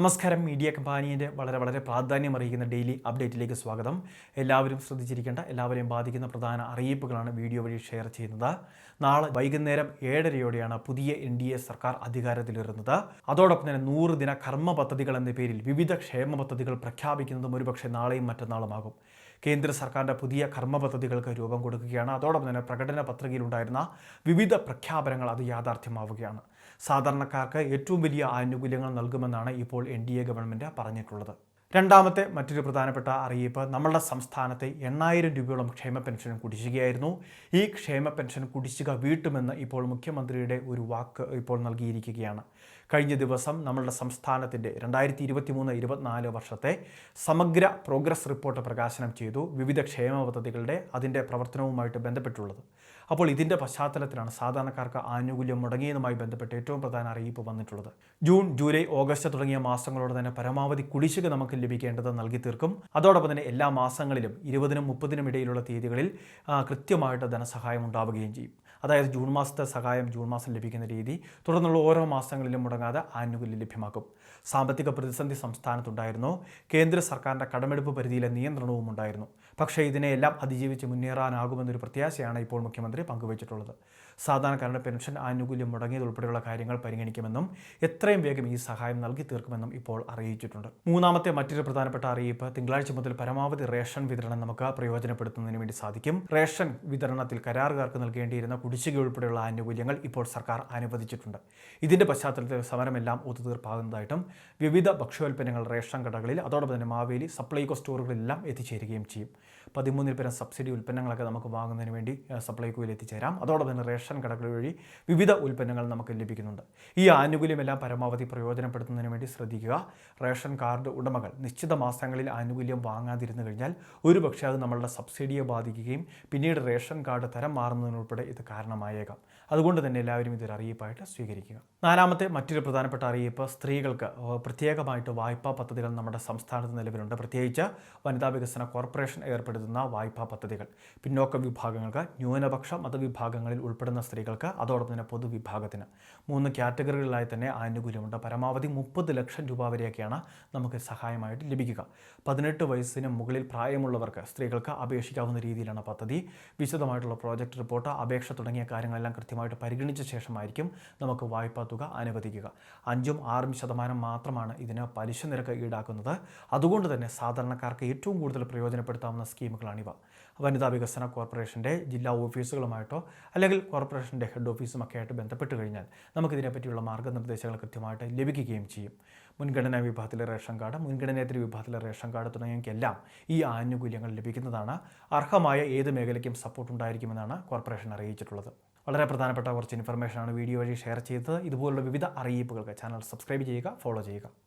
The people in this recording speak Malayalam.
നമസ്കാരം. മീഡിയ കമ്പാനിയുടെ വളരെ വളരെ പ്രാധാന്യം അറിയിക്കുന്ന ഡെയിലി അപ്ഡേറ്റിലേക്ക് സ്വാഗതം. എല്ലാവരും ശ്രദ്ധിച്ചിരിക്കേണ്ട എല്ലാവരെയും ബാധിക്കുന്ന പ്രധാന അറിയിപ്പുകളാണ് വീഡിയോ വഴി ഷെയർ ചെയ്യുന്നത്. നാളെ വൈകുന്നേരം ഏഴരയോടെയാണ് പുതിയ എൻ ഡി എ സർക്കാർ അധികാരത്തിലിരുന്നത് അതോടൊപ്പം തന്നെ നൂറ് ദിന കർമ്മ പദ്ധതികൾ എന്ന പേരിൽ വിവിധ ക്ഷേമ പദ്ധതികൾ പ്രഖ്യാപിക്കുന്നതും ഒരുപക്ഷെ നാളെയും മറ്റന്നാളുമാകും. കേന്ദ്ര സർക്കാരിന്റെ പുതിയ കർമ്മ പദ്ധതികൾക്ക് രൂപം കൊടുക്കുകയാണ്. അതോടൊപ്പം തന്നെ പ്രകടന പത്രികയിലുണ്ടായിരുന്ന വിവിധ പ്രഖ്യാപനങ്ങൾ അത് യാഥാർത്ഥ്യമാവുകയാണ്. സാധാരണക്കാർക്ക് ഏറ്റവും വലിയ ആനുകൂല്യങ്ങൾ നൽകുമെന്നാണ് ഇപ്പോൾ എൻ ഡി എ ഗവൺമെന്റ് പറഞ്ഞിട്ടുള്ളത്. രണ്ടാമത്തെ മറ്റൊരു പ്രധാനപ്പെട്ട അറിയിപ്പ് നമ്മളുടെ സംസ്ഥാനത്തെ എണ്ണായിരം രൂപയോളം ക്ഷേമ പെൻഷൻ കുടിശ്ശികയായിരുന്നു. ഈ ക്ഷേമ പെൻഷൻ കുടിശ്ശിക വീട്ടുമെന്ന് ഇപ്പോൾ മുഖ്യമന്ത്രിയുടെ ഒരു വാക്ക് ഇപ്പോൾ നൽകിയിരിക്കുകയാണ്. കഴിഞ്ഞ ദിവസം നമ്മളുടെ സംസ്ഥാനത്തിന്റെ രണ്ടായിരത്തി ഇരുപത്തി മൂന്ന് ഇരുപത്തിനാല് വർഷത്തെ സമഗ്ര പ്രോഗ്രസ് റിപ്പോർട്ട് പ്രകാശനം ചെയ്തു വിവിധ ക്ഷേമ പദ്ധതികളുടെ അതിന്റെ പ്രവർത്തനവുമായിട്ട് ബന്ധപ്പെട്ടുള്ളത്. അപ്പോൾ ഇതിന്റെ പശ്ചാത്തലത്തിലാണ് സാധാരണക്കാർക്ക് ആനുകൂല്യം മുടങ്ങിയതുമായി ബന്ധപ്പെട്ട് ഏറ്റവും പ്രധാന അറിയിപ്പ് വന്നിട്ടുള്ളത്. ജൂൺ ജൂലൈ ഓഗസ്റ്റ് തുടങ്ങിയ മാസങ്ങളോട് തന്നെ പരമാവധി കുടിശ്ശിക നമുക്ക് ലഭിക്കേണ്ടത് നൽകി തീർക്കും. അതോടൊപ്പം തന്നെ എല്ലാ മാസങ്ങളിലും ഇരുപതിനും മുപ്പതിനും ഇടയിലുള്ള തീയതികളിൽ കൃത്യമായിട്ട് ധനസഹായം ഉണ്ടാവുകയും ചെയ്യും. അതായത് ജൂൺ മാസത്തെ സഹായം ജൂൺ മാസം ലഭിക്കുന്ന രീതി തുടർന്നുള്ള ഓരോ മാസങ്ങളിലും മുടങ്ങാതെ ആനുകൂല്യം ലഭ്യമാക്കും. സാമ്പത്തിക പ്രതിസന്ധി സംസ്ഥാനത്തുണ്ടായിരുന്നു. കേന്ദ്ര സർക്കാരിന്റെ കടമെടുപ്പ് പരിധിയിലെ നിയന്ത്രണവും ഉണ്ടായിരുന്നു. പക്ഷേ ഇതിനെയെല്ലാം അതിജീവിച്ച് മുന്നേറാനാകുമെന്നൊരു പ്രത്യാശയാണ് ഇപ്പോൾ മുഖ്യമന്ത്രി പങ്കുവച്ചിട്ടുള്ളത്. സാധാരണക്കാരുടെ പെൻഷൻ ആനുകൂല്യം മുടങ്ങിയതുൾപ്പെടെയുള്ള കാര്യങ്ങൾ പരിഗണിക്കുമെന്നും എത്രയും വേഗം ഈ സഹായം നൽകി തീർക്കുമെന്നും ഇപ്പോൾ അറിയിച്ചിട്ടുണ്ട്. മൂന്നാമത്തെ മറ്റൊരു പ്രധാനപ്പെട്ട അറിയിപ്പ് തിങ്കളാഴ്ച മുതൽ പരമാവധി റേഷൻ വിതരണം നമുക്ക് പ്രയോജനപ്പെടുത്തുന്നതിന് വേണ്ടി സാധിക്കും. റേഷൻ വിതരണത്തിൽ കരാറുകാർക്ക് നൽകേണ്ടിയിരുന്ന കുടിശ്ശിക ഉൾപ്പെടെയുള്ള ആനുകൂല്യങ്ങൾ ഇപ്പോൾ സർക്കാർ അനുവദിച്ചിട്ടുണ്ട്. ഇതിന്റെ പശ്ചാത്തലത്തിൽ സമരമെല്ലാം ഒത്തുതീർപ്പാകുന്നതായിട്ടും വിവിധ ഭക്ഷ്യോൽപ്പന്നങ്ങൾ റേഷൻ കടകളിൽ അതോടൊപ്പം തന്നെ മാവേലി സപ്ലൈകോ സ്റ്റോറുകളിലെല്ലാം എത്തിച്ചേരുകയും ചെയ്യും. പതിമൂന്നിൽ പേരം സബ്സിഡി ഉൽപ്പന്നങ്ങളൊക്കെ നമുക്ക് വാങ്ങുന്നതിന് വേണ്ടി സപ്ലൈകോയിൽ എത്തിച്ചേരാം. അതോടൊപ്പം തന്നെ റേഷൻ കടകൾ വഴി വിവിധ ഉൽപ്പന്നങ്ങൾ നമുക്ക് ലഭിക്കുന്നുണ്ട്. ഈ ആനുകൂല്യമെല്ലാം പരമാവധി പ്രയോജനപ്പെടുത്തുന്നതിന് വേണ്ടി ശ്രദ്ധിക്കുക. റേഷൻ കാർഡ് ഉടമകൾ നിശ്ചിത മാസങ്ങളിൽ ആനുകൂല്യം വാങ്ങാതിരുന്നു കഴിഞ്ഞാൽ ഒരുപക്ഷെ അത് നമ്മളുടെ സബ്സിഡിയെ ബാധിക്കുകയും പിന്നീട് റേഷൻ കാർഡ് തരം മാറുന്നതിനുൾപ്പെടെ ഇത് karar mae e ka അതുകൊണ്ട് തന്നെ എല്ലാവരും ഇതൊരു അറിയിപ്പായിട്ട് സ്വീകരിക്കുക. നാലാമത്തെ മറ്റൊരു പ്രധാനപ്പെട്ട അറിയിപ്പ് സ്ത്രീകൾക്ക് പ്രത്യേകമായിട്ട് വായ്പാ പദ്ധതികൾ നമ്മുടെ സംസ്ഥാനത്ത് നിലവിലുണ്ട്. പ്രത്യേകിച്ച് വനിതാ വികസന കോർപ്പറേഷൻ ഏർപ്പെടുത്തുന്ന വായ്പാ പദ്ധതികൾ. പിന്നോക്ക വിഭാഗങ്ങൾക്ക് ന്യൂനപക്ഷ മതവിഭാഗങ്ങളിൽ ഉൾപ്പെടുന്ന സ്ത്രീകൾക്ക് അതോടൊപ്പം തന്നെ പൊതുവിഭാഗത്തിന്. മൂന്ന് കാറ്റഗറികളിലായി തന്നെ ആനുകൂല്യമുണ്ട്. പരമാവധി മുപ്പത് ലക്ഷം രൂപ വരെയൊക്കെയാണ് നമുക്ക് സഹായമായിട്ട് ലഭിക്കുക. പതിനെട്ട് വയസ്സിന് മുകളിൽ പ്രായമുള്ളവർക്ക് സ്ത്രീകൾക്ക് അപേക്ഷിക്കാവുന്ന രീതിയിലാണ് പദ്ധതി. വിശദമായിട്ടുള്ള പ്രോജക്റ്റ് റിപ്പോർട്ട് അപേക്ഷ തുടങ്ങിയ കാര്യങ്ങളെല്ലാം കൃത്യമായിട്ട് പരിഗണിച്ച ശേഷമായിരിക്കും നമുക്ക് വായ്പാ തുക അനുവദിക്കുക. അഞ്ചും ആറും ശതമാനം മാത്രമാണ് ഇതിന് പലിശ നിരക്ക് ഈടാക്കുന്നത്. അതുകൊണ്ട് തന്നെ സാധാരണക്കാർക്ക് ഏറ്റവും കൂടുതൽ പ്രയോജനപ്പെടുത്താവുന്ന സ്കീമുകളാണിവ. വനിതാ വികസന കോർപ്പറേഷന്റെ ജില്ലാ ഓഫീസുകളുമായിട്ടോ അല്ലെങ്കിൽ കോർപ്പറേഷന്റെ ഹെഡ് ഓഫീസുമൊക്കെ ആയിട്ട് ബന്ധപ്പെട്ട് കഴിഞ്ഞാൽ നമുക്കിതിനെപ്പറ്റിയുള്ള മാർഗനിർദ്ദേശങ്ങൾ കൃത്യമായിട്ട് ലഭിക്കുകയും ചെയ്യും. മുൻഗണനാ വിഭാഗത്തിലെ റേഷൻ കാർഡ് മുൻഗണനേതര വിഭാഗത്തിലെ റേഷൻ കാർഡ് തുടങ്ങിയവയ്ക്കെല്ലാം ഈ ആനുകൂല്യങ്ങൾ ലഭിക്കുന്നതാണ് അർഹമായ ഏത് മേഖലയ്ക്കും സപ്പോർട്ട് ഉണ്ടായിരിക്കുമെന്നാണ് കോർപ്പറേഷൻ അറിയിച്ചിട്ടുള്ളത്. വളരെ പ്രധാനപ്പെട്ട കുറച്ച് ഇൻഫർമേഷനാണ് വീഡിയോ വഴി ഷെയർ ചെയ്തത്. ഇതുപോലുള്ള വിവിധ അറിയിപ്പുകൾക്ക് ചാനൽ സബ്സ്ക്രൈബ് ചെയ്യുക ഫോളോ ചെയ്യുക.